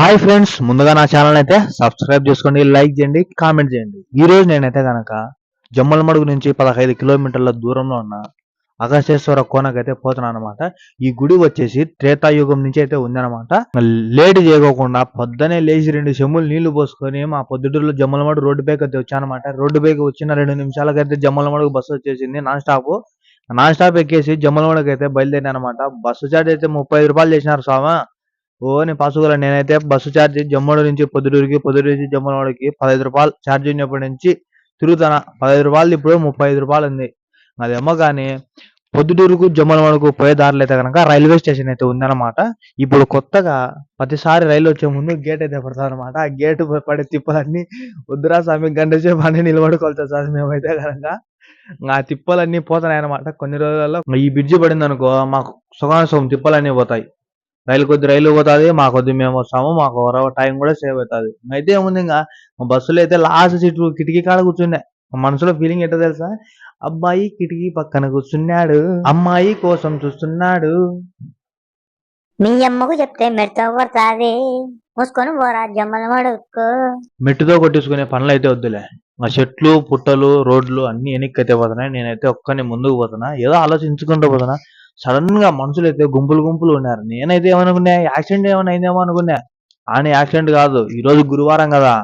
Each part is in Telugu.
హాయ్ ఫ్రెండ్స్ ముందుగా నా ఛానల్ అయితే సబ్స్క్రైబ్ చేసుకోండి లైక్ చేయండి కామెంట్ చేయండి. ఈ రోజు నేనైతే గనక జమ్మలమడుగు నుంచి పదహైదు కిలోమీటర్ల దూరంలో ఉన్న అగస్తేశ్వర కోనకైతే పోతున్నాను అనమాట ఈ గుడి వచ్చేసి త్రేతాయుగం నుంచి అయితే ఉందన్నమాట. లేట్ చేయకోకుండా పొద్దునే లేచి రెండు చెమ్ములు నీళ్ళు పోసుకొని మా పొద్దుటూరులో జమ్మలమడుగు రోడ్డు పైకి అయితే వచ్చానమాట రోడ్డు పైకి వచ్చిన రెండు నిమిషాలకైతే జమ్మలమడుగు బస్సు వచ్చేసింది నాన్ స్టాప్ నాన్ స్టాప్ ఎక్కేసి జమ్మలమడుగు అయితే బయలుదేరిన అనమాట బస్సు చార్జ్ అయితే ముప్పై రూపాయలు చేసినారు స్వామి. ఓ నేను పాసుగల నేనైతే బస్సు ఛార్జ్ జమ్మడు నుంచి పొద్దుటూరుకి పొద్దుటూరు నుంచి జమ్మడికి పదహైదు రూపాయలు ఛార్జ్ ఉన్నప్పటి నుంచి తిరుగుతాన పదహైదు రూపాయలు ఇప్పుడు ముప్పై ఐదు రూపాయలు ఉంది. అదేమో కానీ పొద్దుటూరుకు జమ్మలవాడకు పోయే దారిలో అయితే కనుక రైల్వే స్టేషన్ అయితే ఉందన్నమాట. ఇప్పుడు కొత్తగా ప్రతిసారి రైలు వచ్చే ముందు గేట్ అయితే పడతామన్నమాట ఆ గేట్ పడే తిప్పలన్నీ వద్దురా స్వామి గంట సేపు అన్ని నిలబడుకోవాలి స్వామి మేమైతే కనుక ఆ తిప్పలన్నీ పోతున్నాయన్నమాట. కొన్ని రోజులలో ఈ బ్రిడ్జి పడింది అనుకో మాకు సుఖానుసుఖం తిప్పలన్నీ పోతాయి. రైలు కొద్ది రైలు పోతుంది మా కొద్ది మేము వస్తాము మాకు టైం కూడా సేవ్ అవుతుంది. అయితే ఏముంది ఇంకా మా బస్సులో అయితే లాస్ట్ సీట్ కిటికీ కాడ కూర్చుండే మా మనసులో ఫీలింగ్ ఎట్టో తెలుసా? అబ్బాయి కిటికీ పక్కన కూర్చున్నాడు అమ్మాయి కోసం చూస్తున్నాడు. మీ అమ్మకు చెప్తే మెడతో కొడతాది మూసుకొని పోరా జమ్మల మెట్టుతో కొట్టించుకునే పనులు అయితే వద్దులే. మా చెట్లు పుట్టలు రోడ్లు అన్ని వెనక్కి అయితే పోతున్నాయి. నేనైతే ఒక్కని ముందుకు పోతున్నా. ఏదో ఆలోచించుకుంటూ పోతున్నా. సడన్గా మనుషులు అయితే గుంపులు గుంపులు ఉన్నారు. నేనైతే ఏమనుకున్నా యాక్సిడెంట్ ఏమైనా అయిందేమో అనుకున్నా. కానీ యాక్సిడెంట్ కాదు. ఈ రోజు గురువారం కదా.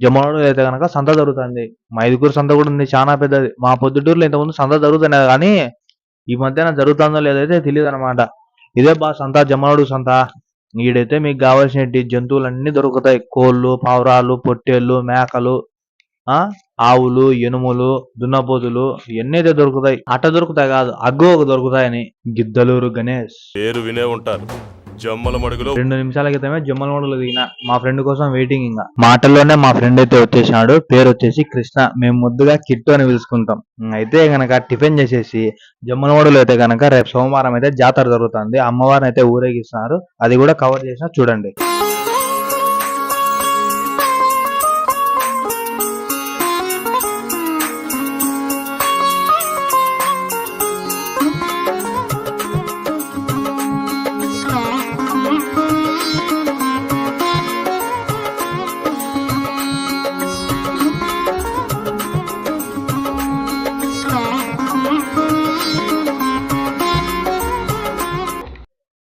జమ్మలో అయితే కనుక సంత జరుగుతుంది. మా ఐదుగురు సంత కూడా ఉంది. చాలా పెద్దది. మా పొద్దుటూరులో ఇంతకుముందు సంత జరుగుతున్నది. కానీ ఈ మధ్యన జరుగుతుందో లేదైతే తెలియదు అనమాట ఇదే బా సంత జమ్మనోడు సంత. ఈడైతే మీకు కావాల్సిన జంతువులన్నీ దొరుకుతాయి. కోళ్ళు పావురాలు పొట్టేళ్ళు మేకలు. ఆ? ఆవులు ఎనుములు దున్నపోతులు అయితే దొరుకుతాయి అట్ట దొరుకుతాయి కాదు అగ్గోకు దొరుకుతాయని గిద్దలూరు గణేష్. పేరు వినే ఉంటారు జమ్మల మడుగులో రెండు నిమిషాల క్రితమే జమ్మల మడుగులు దిగిన మా ఫ్రెండ్ కోసం వెయిటింగ్ ఇంకా. మాటల్లోనే మా ఫ్రెండ్ అయితే వచ్చేసినాడు పేరు వచ్చేసి కృష్ణ. మేము ముద్దుగా కిట్టు అని పిలుచుకుంటాం. అయితే గనక టిఫిన్ చేసేసి జమ్మల మడుగులు అయితే గనక రేపు సోమవారం అయితే జాతర జరుగుతుంది. అమ్మవారిని అయితే ఊరేగిస్తున్నారు. అది కూడా కవర్ చేసిన చూడండి.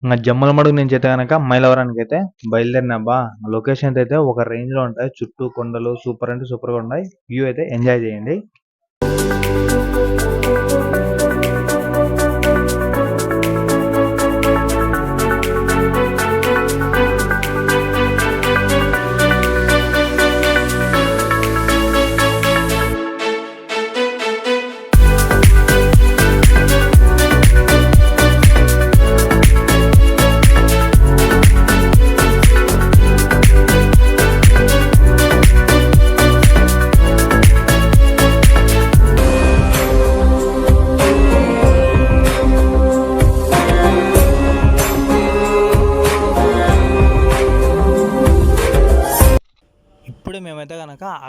ఇంకా జమ్మల మడుగు నుంచి అయితే కనుక మైలవరానికి అయితే బయలుదేరిన లొకేషన్ అయితే ఒక రేంజ్లో ఉంటాయి. చుట్టూ కొండలు సూపర్ అంటే సూపర్గా ఉన్నాయి వ్యూ అయితే ఎంజాయ్ చేయండి.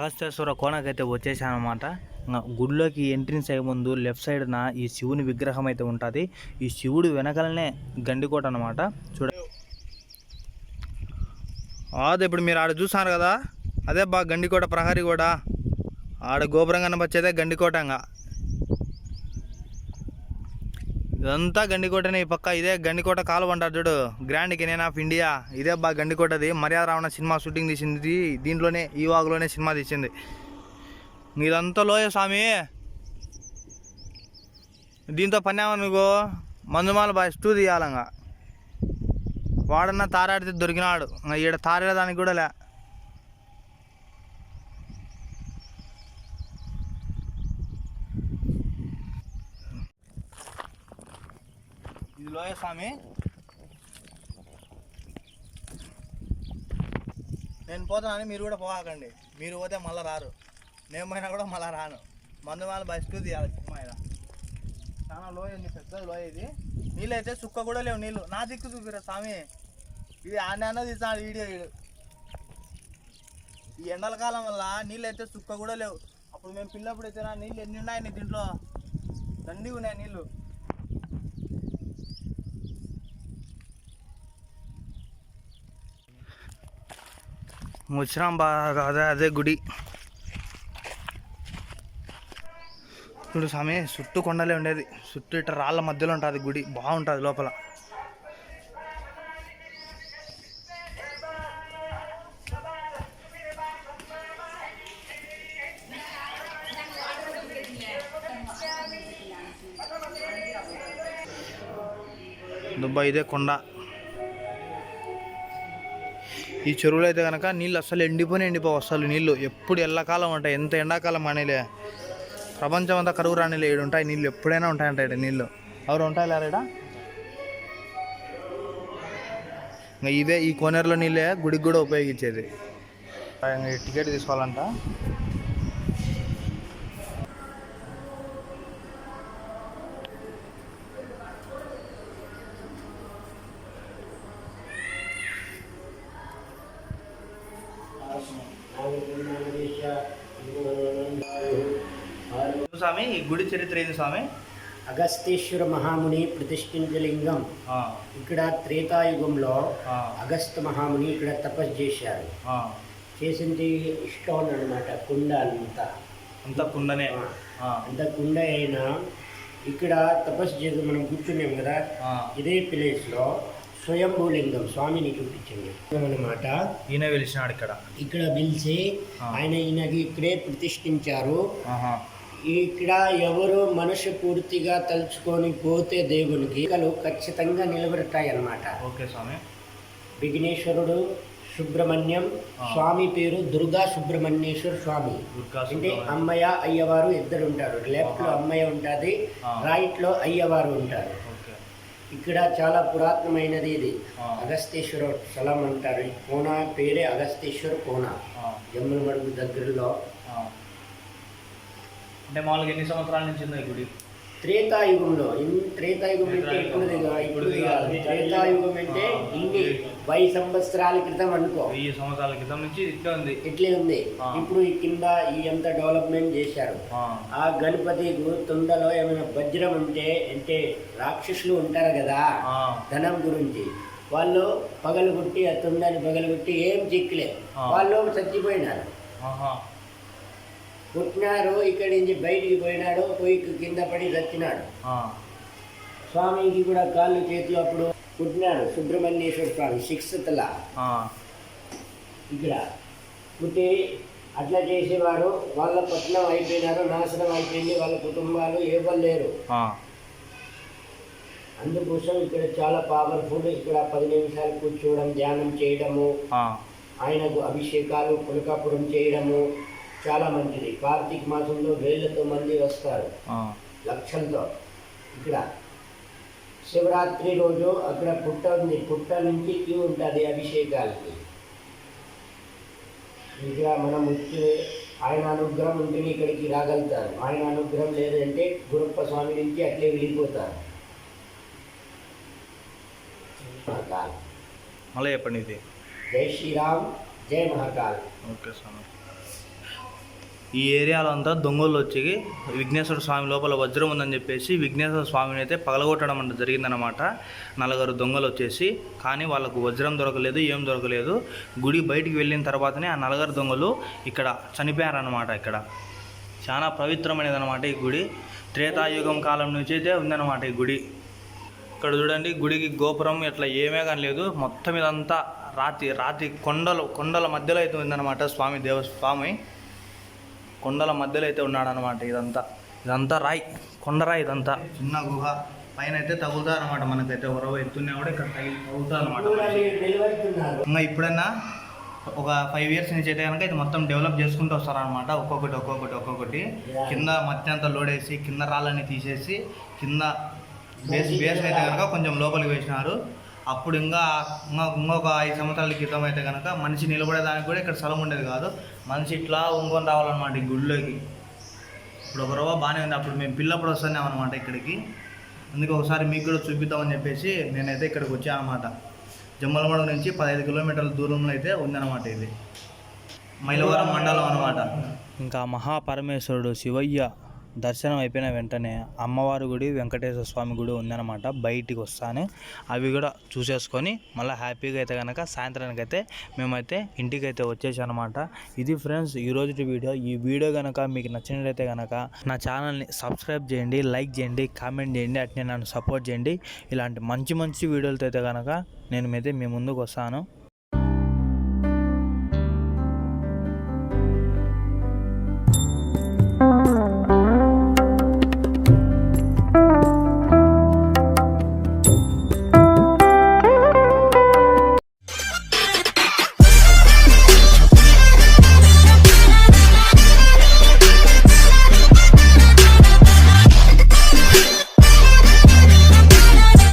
అగస్తేశ్వర కోనకైతే వచ్చేసాను అనమాట గుడిలోకి ఎంట్రన్స్ అయ్యే ముందు లెఫ్ట్ సైడ్న ఈ శివుని విగ్రహం అయితే ఉంటుంది. ఈ శివుడు వెనకాలనే గండికోట అనమాట చూడ అదే ఇప్పుడు మీరు ఆడ చూసారు కదా? అదే బా గండికోట ప్రహరీ కూడా ఆడ గోపురం కనపచ్చేదే గండికోట ఇంకా ఇదంతా గండికోటనే ఈ పక్క ఇదే గండికోట కాలువ అంటారు చూడు. గ్రాండ్ కెనియన్ ఆఫ్ ఇండియా ఇదే బా గండికోటది. మర్యాద రావణ సినిమా షూటింగ్ తీసింది. దీంట్లోనే ఈ వాగులోనే సినిమా తీసింది. ఇదంతా లోయ స్వామి. దీంతో పన్నామనుకో మందుమాల బాయ్ స్టూ తీయాలంగా. వాడన్నా తారాడితే దొరికినాడు. ఇంకా ఈడ తారేదానికి కూడా లే. ఇది లోయ స్వామి? నేను పోతానని మీరు కూడా పోకండి మీరు పోతే మళ్ళీ రారు. నేను పోయినా కూడా మళ్ళీ రాను. మందు మళ్ళీ బస్ తీయాలి సినిమా చాలా లోయ ఉంది పెద్ద లోయ ఇది. నీళ్ళు అయితే చుక్క కూడా లేవు నీళ్ళు. నా దిక్కు చూపిరా స్వామి. ఇది ఆన్న తీసాడు వీడియో వీడు ఈ ఎండల కాలం వల్ల నీళ్ళు అయితే చుక్క కూడా లేవు. అప్పుడు మేము పిల్లప్పుడు అయితే నీళ్ళు ఎన్ని ఉన్నాయి దీంట్లో? దండిగా ఉన్నాయి నీళ్ళు. వచ్చినాం బాగా అదే అదే గుడి. ఇప్పుడు స్వామి చుట్టూ కొండలే ఉండేది. చుట్టూ ఇట్లా రాళ్ళ మధ్యలో ఉంటుంది గుడి. బాగుంటుంది లోపల. దుబ్బా ఇదే కొండ. ఈ చెరువులో అయితే కనుక నీళ్ళు అస్సలు ఎండిపోయి ఎండిపోవు అసలు నీళ్ళు. ఎప్పుడు ఎల్లకాలం ఉంటాయి. ఎంత ఎండాకాలం అనేలే ప్రపంచం అంతా కరువు రానిలే. ఏడు ఉంటాయి నీళ్ళు. ఎప్పుడైనా ఉంటాయంట ఈడ నీళ్ళు. ఎవరు ఉంటాయి లేరా ఇంకా ఇదే ఈ కోనేరులో నీళ్ళే గుడికి కూడా ఉపయోగించేది. టికెట్ తీసుకోవాలంట. స్వామి ఈ గుడి చరిత్ర ఏంది స్వామి? అగస్తేశ్వర మహాముని ప్రతిష్ఠించిన లింగం ఇక్కడ త్రేతాయుగంలో. అగస్త మహాముని ఇక్కడ తపస్సు చేశారు. చేసింది ఇష్టం అనమాట కుండ అంతా. అంతా కుండనే. అంత కుండ అయినా ఇక్కడ తపస్సు చేసి మనం కూర్చున్నాం కదా. ఇదే ప్లేస్లో స్వయంభూలింగం స్వామిని చూపించింది అనమాట ఈయన వెలిసినాడు ఇక్కడ. ఇక్కడ పిలిచి. ఆయన ఈయనకి ఇక్కడే ప్రతిష్ఠించారు. ఇక్కడ ఎవరు మనసు పూర్తిగా తలుచుకొని పోతే దేవునికి కలు ఖచ్చితంగా నిలబడతాయి అన్నమాట ఓకే స్వామి విఘ్నేశ్వరుడు సుబ్రహ్మణ్యం. స్వామి పేరు దుర్గా సుబ్రహ్మణ్యేశ్వర స్వామి అంటే. అమ్మయ్య అయ్యవారు ఇద్దరు ఉంటారు లెఫ్ట్లో. అమ్మయ్య ఉంటుంది. రైట్లో అయ్యవారు ఉంటారు ఇక్కడ చాలా పురాతనమైనది ఇది. అగస్తేశ్వర స్థలం అంటారు ఈ కోన పేరే అగస్తేశ్వర కోన ఆ, జమ్మల మడుగు దగ్గరలో. అంటే మామూలుగా ఎన్ని సంవత్సరాల నుంచి ఉంది గుడి? త్రేతాయుగంలో త్రేతాయుగం అంటే ఇప్పుడుది కాదు త్రేతాయుగం అంటే ఇన్ని వెయ్యి సంవత్సరాల క్రితం అనుకో. వెయ్యి సంవత్సరాల క్రితం నుంచి ఇట్లా ఉంది. ఇట్లే ఉంది. ఇప్పుడు ఈ కింద ఈ అంత డెవలప్మెంట్ చేశారు. ఆ, గణపతి తుండలో ఏమైనా వజ్రం ఉంటే అంటే రాక్షసులు ఉంటారు కదా ధనం గురించి. వాళ్ళు పగలగొట్టి ఆ తుండాన్ని పగలగొట్టి ఏం చిక్కలే. వాళ్ళు చచ్చిపోయినారు. పుట్టినారు ఇక్కడి నుంచి బయటికి పోయినాడు పోయి కింద పడి చచ్చినాడు స్వామికి కూడా కాళ్ళు చేతులు అప్పుడు పుట్టినాడు సుబ్రహ్మణ్యేశ్వర స్వామి సిక్స్త్ ఇక్కడ పుట్టి అట్లా చేసేవారు. వాళ్ళ పట్నం అయిపోయినారు నాశనం అయిపోయింది. వాళ్ళ కుటుంబాలు ఎవరు లేరు. అందుకోసం ఇక్కడ చాలా పవర్ఫుల్ ఇక్కడ పది నిమిషాలు కూర్చోవడం ధ్యానం చేయడము. ఆయనకు అభిషేకాలు పులకాపురం చేయడము. చాలా మంచిది. కార్తీక మాసంలో వేలతో మంది వస్తారు. లక్షలతో ఇక్కడ శివరాత్రి రోజు అక్కడ పుట్ట ఉంది. పుట్ట నుంచి క్యూ ఉంటుంది అభిషేకాలకి. ఇక్కడ మనం వచ్చి ఆయన అనుగ్రహం ఉంటేనే ఇక్కడికి రాగలుగుతారు. ఆయన అనుగ్రహం లేదంటే గురప్ప స్వామి నుంచి అట్లే వెళ్ళిపోతారు. మళ్ళీ చెప్పండి ఇది. జై శ్రీరామ్ జై మహాకాల్ ఓకే స్వామి. ఈ ఏరియాలో అంతా దొంగలు వచ్చి విఘ్నేశ్వర స్వామి లోపల వజ్రం ఉందని చెప్పేసి విఘ్నేశ్వర స్వామిని అయితే పగలగొట్టడం అంటే జరిగిందనమాట నలుగురు దొంగలు వచ్చేసి కానీ వాళ్ళకు వజ్రం దొరకలేదు ఏం దొరకలేదు. గుడి బయటికి వెళ్ళిన తర్వాతనే ఆ నలుగురు దొంగలు ఇక్కడ చనిపోయారనమాట ఇక్కడ. చాలా పవిత్రమైనది అనమాట ఈ గుడి. త్రేతాయుగం కాలం నుంచి అయితే ఉందన్నమాట ఈ గుడి. ఇక్కడ చూడండి గుడికి గోపురం ఇట్లా ఏమే కానీ లేదు. మొత్తం ఇదంతా రాతి రాతి కొండలు కొండల మధ్యలో అయితే ఉందన్నమాట స్వామి దేవ స్వామి. కొండల మధ్యలో అయితే ఉన్నాడనమాట ఇదంతా. ఇదంతా రాయి. కొండరాయి ఇదంతా. చిన్న గుహ. పైన అయితే తగులుతారు అనమాట మనకైతే ఉరవ ఎత్తున్నా కూడా ఇక్కడ తగిలి తగులుతారు అనమాట ఇంకా ఇప్పుడన్నా ఒక ఫైవ్ ఇయర్స్ నుంచి అయితే కనుక ఇది మొత్తం డెవలప్ చేసుకుంటూ వస్తారనమాట ఒక్కొక్కటి ఒక్కొక్కటి ఒక్కొక్కటి. కింద మట్టి అంతా లోడ్ వేసి కింద రాళ్ళని తీసేసి కింద బేస్ బేస్ అయితే కనుక కొంచెం లోపలికి వేసినారు. అప్పుడు ఇంకా ఇంకా ఇంకొక ఐదు సంవత్సరాల క్రితం అయితే కనుక మనిషి నిలబడేదానికి కూడా ఇక్కడ స్థలం ఉండేది కాదు. మనిషి ఇట్లా ఉంకొని రావాలన్నమాట ఈ గుడిలోకి ఇప్పుడు ఒక రవ్వ బాగానే ఉంది. అప్పుడు మేము పిల్లప్పుడు వస్తున్నాం అనమాట ఇక్కడికి. అందుకే ఒకసారి మీకు కూడా చూపిద్దామని చెప్పేసి నేనైతే ఇక్కడికి వచ్చాను అనమాట జమ్మలమడ నుంచి పదహైదు కిలోమీటర్ల దూరంలో అయితే ఉందన్నమాట ఇది. మైలవరం మండలం అనమాట ఇంకా మహాపరమేశ్వరుడు శివయ్య దర్శనం అయిపోయిన వెంటనే అమ్మవారి గుడి వెంకటేశ్వర స్వామి గుడి ఉందన్నమాట. బయటికి వస్తాను. అవి కూడా చూసేసుకొని మళ్ళీ హ్యాపీగా అయితే కనుక సాయంత్రానికి అయితే మేమైతే ఇంటికి అయితే అనమాట ఇది ఫ్రెండ్స్ ఈ వీడియో. ఈ వీడియో కనుక మీకు నచ్చినట్లయితే కనుక నా ఛానల్ని సబ్స్క్రైబ్ చేయండి లైక్ చేయండి కామెంట్ చేయండి అట్నే నన్ను సపోర్ట్ చేయండి. ఇలాంటి మంచి మంచి వీడియోలతో అయితే కనుక నేను అయితే మీ ముందుకు వస్తాను.